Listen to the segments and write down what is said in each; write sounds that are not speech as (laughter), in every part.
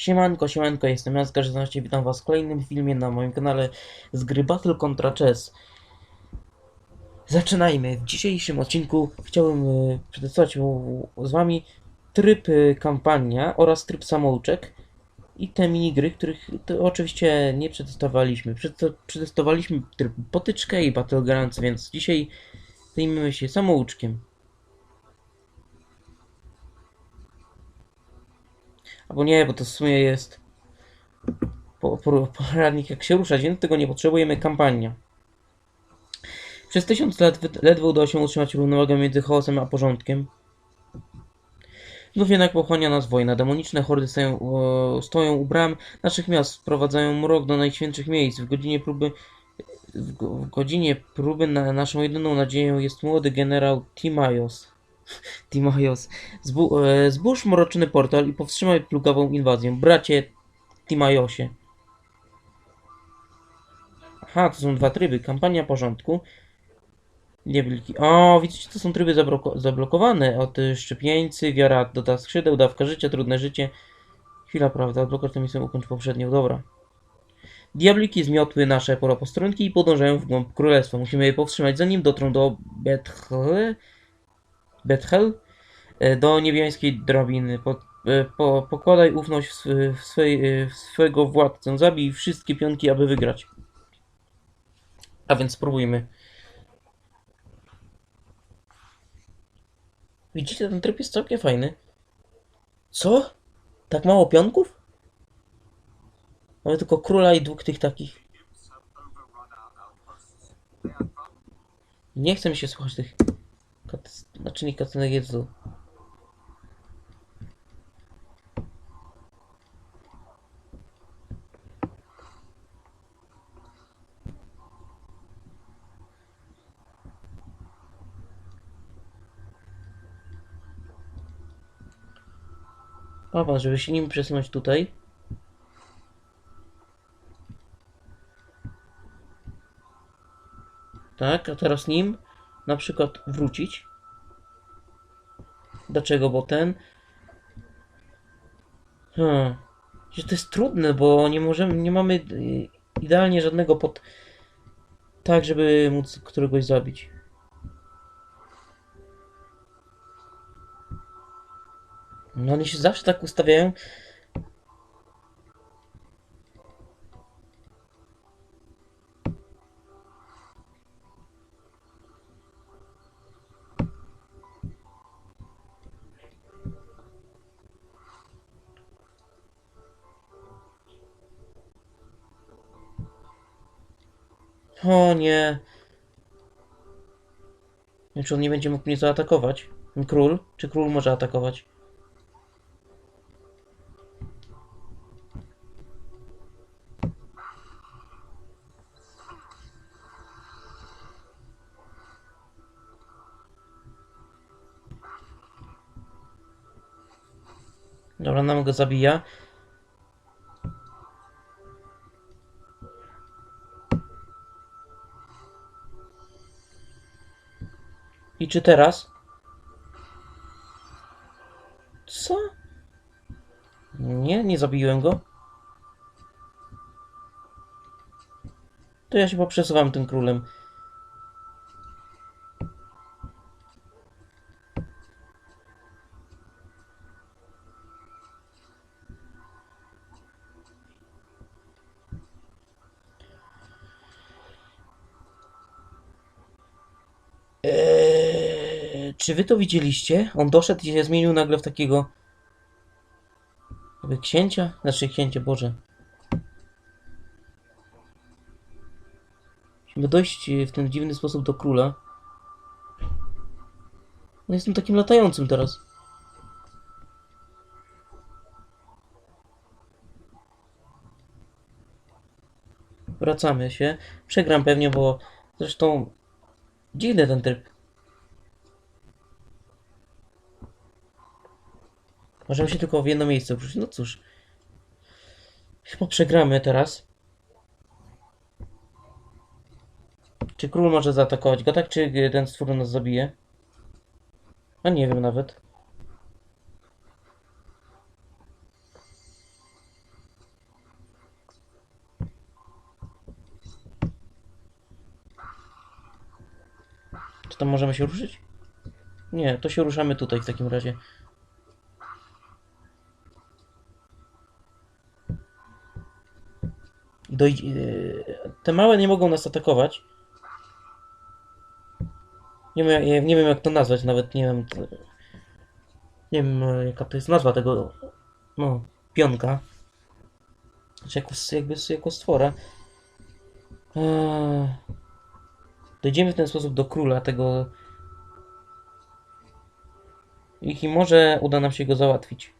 Siemanko, siemanko, jestem Jacka 16, witam was w kolejnym filmie na moim kanale z gry Battle contra Chess. Zaczynajmy. W dzisiejszym odcinku chciałbym e, przetestować z wami tryb e, kampania oraz tryb samouczek i te minigry, których oczywiście nie przetestowaliśmy. Przetestowaliśmy tryb potyczkę i Battlegrounds, więc dzisiaj zajmiemy się samouczkiem. Albo nie, bo to w sumie jest po, po, poradnik jak się ruszać, więc tego nie potrzebujemy. Kampania. Przez tysiąc lat ledwo udało się utrzymać równowagę między chaosem a porządkiem. Znów jednak pochłania nas wojna. Demoniczne hordy stoją, u bram naszych miast, wprowadzają mrok do najświętszych miejsc. W godzinie próby w, w godzinie próby na naszą jedyną nadzieją jest młody generał Timaios. Timaios. Zbu, e, zbóż mroczny portal i powstrzymaj plugawą inwazję. Bracie Timaiosie. Aha, to są dwa tryby. Kampania porządku. Diabelki. O, widzicie, to są tryby zabloko- zablokowane. Od szczepieńcy, wiara doda skrzydeł, dawka życia, trudne życie. Chwila, prawda? Blokad tę misję ukończ poprzednią. Dobra. Diabliki zmiotły nasze pola postronki i podążają w głąb królestwa. Musimy je powstrzymać, zanim dotrą do Bethel. Bethel? E, Do niebiańskiej drabiny. Po, e, po, pokładaj ufność w, w, swej, e, w swego władcę. Zabij wszystkie pionki, aby wygrać. A więc spróbujmy. Widzicie, ten tryb jest całkiem fajny. Co? Tak mało pionków? Mamy tylko króla i dwóch tych takich. Nie chce mi się słuchać tych... Kat... Znaczy nie katenek Jezu. Papa, żeby się nim przesunąć tutaj. Tak, a teraz nim na przykład wrócić. Dlaczego? Bo ten. Hmm. Że to jest trudne, bo nie możemy, nie mamy y, idealnie żadnego pod. Tak, żeby móc któregoś zabić. No oni się zawsze tak ustawiają. O nie. Nie Czy on nie będzie mógł mnie zaatakować? Król? Czy król może atakować? Dobra, nam go zabija. I czy teraz? Co? Nie, nie zabiłem go. To ja się poprzesuwam tym królem. Eee, czy wy to widzieliście? On doszedł i się zmienił nagle w takiego. Jakby księcia? Znaczy księcie, Boże. Musimy dojść e, w ten dziwny sposób do króla. No jestem takim latającym teraz. Wracamy się. Przegram pewnie, bo zresztą dziwny ten tryb. Możemy się tylko w jedno miejsce wrócić. No cóż. Chyba przegramy teraz. Czy król może zaatakować go tak, czy ten stwór nas zabije? A nie wiem nawet. Czy tam możemy się ruszyć? Nie, to się ruszamy tutaj w takim razie. Yy, Te małe nie mogą nas atakować. Nie wiem, nie wiem jak to nazwać, nawet nie wiem. Nie wiem e, jaka to jest nazwa tego. No, pionka. Czy jako, jakby jako stwora. Eee, Dojdziemy w ten sposób do króla tego. I może uda nam się go załatwić.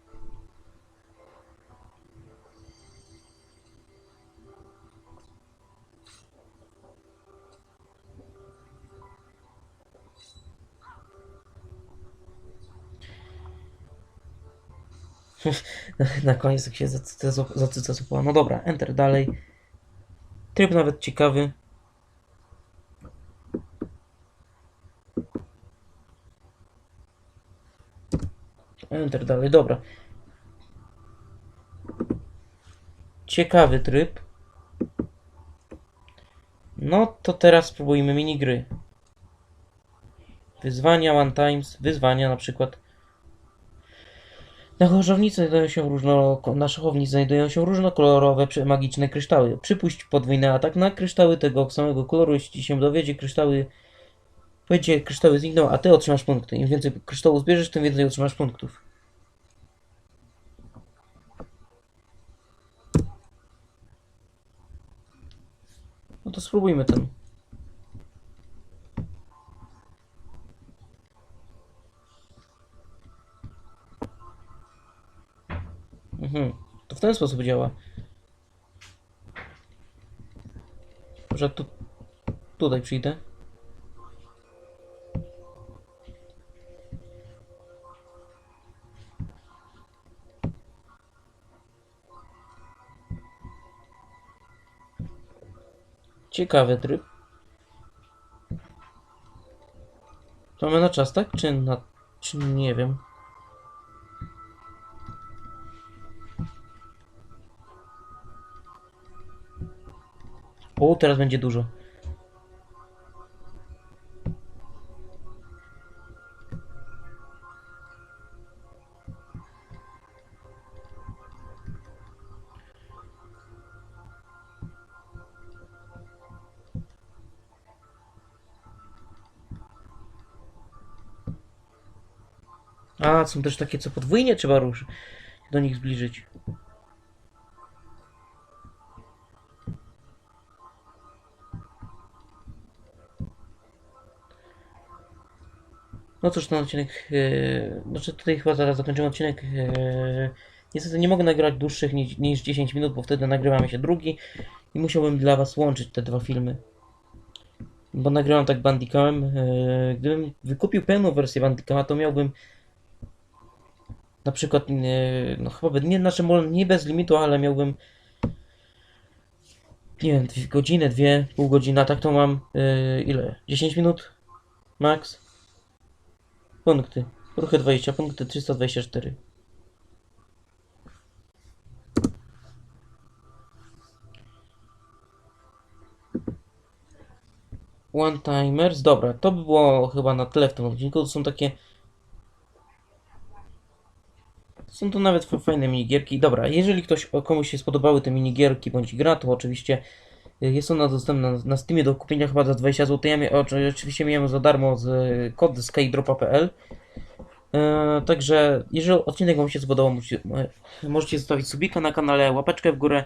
(laughs) Na koniec tak się zacyca-. No dobra, enter dalej. Tryb nawet ciekawy. Enter dalej, dobra. Ciekawy tryb. No to teraz spróbujmy minigry. Wyzwania one times, wyzwania na przykład. Na chorownicy znajdują się różno... na szachownicy znajdują się różnokolorowe magiczne kryształy. Przypuść podwójny atak na kryształy tego samego koloru. Jeśli się dowiedzie, kryształy. Powiecie, kryształy znikną, a ty otrzymasz punkty. Im więcej kryształów zbierzesz, tym więcej otrzymasz punktów. No to spróbujmy ten. Mhm. To w ten sposób działa. Może tu... Tutaj przyjdę. Ciekawy tryb. To mamy na czas, tak? Czy na... Czy nie wiem. O, teraz będzie dużo. A, są też takie, co podwójnie trzeba ruszyć. Do nich zbliżyć. No cóż, ten odcinek. Yy, znaczy, tutaj chyba zaraz zakończymy odcinek. Yy, niestety nie mogę nagrać dłuższych niż, niż 10 minut, bo wtedy nagrywamy się drugi i musiałbym dla Was łączyć te dwa filmy. Bo nagrywam tak Bandicamem. Yy, gdybym wykupił pełną wersję Bandicama, to miałbym na przykład, yy, no chyba nie, znaczy nie bez limitu, ale miałbym nie wiem, dwie godzinę, dwie, pół godziny, a tak to mam yy, ile? 10 minut? Max? Punkty. Ruchy 20, punkty 324. One timers. Dobra, to by było chyba na tyle w tym odcinku. To są takie. Są to nawet fa- fajne minigierki. Dobra, jeżeli ktoś komuś się spodobały te minigierki bądź gra, to oczywiście jest ona dostępna na Steamie do kupienia chyba za 20 zł. Ja oczywiście miałem za darmo z y, kod skydropa.pl. E, także jeżeli odcinek Wam się spodobał, możecie, możecie zostawić subika na kanale, łapeczkę w górę,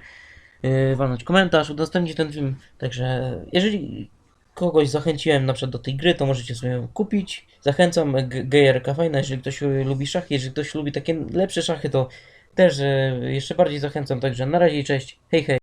e, walnąć komentarz, udostępnić ten film. Także jeżeli kogoś zachęciłem na przykład do tej gry, to możecie sobie ją kupić. Zachęcam, GRK fajna, jeżeli ktoś lubi szachy, jeżeli ktoś lubi takie lepsze szachy, to też jeszcze bardziej zachęcam. Także na razie cześć, hej hej.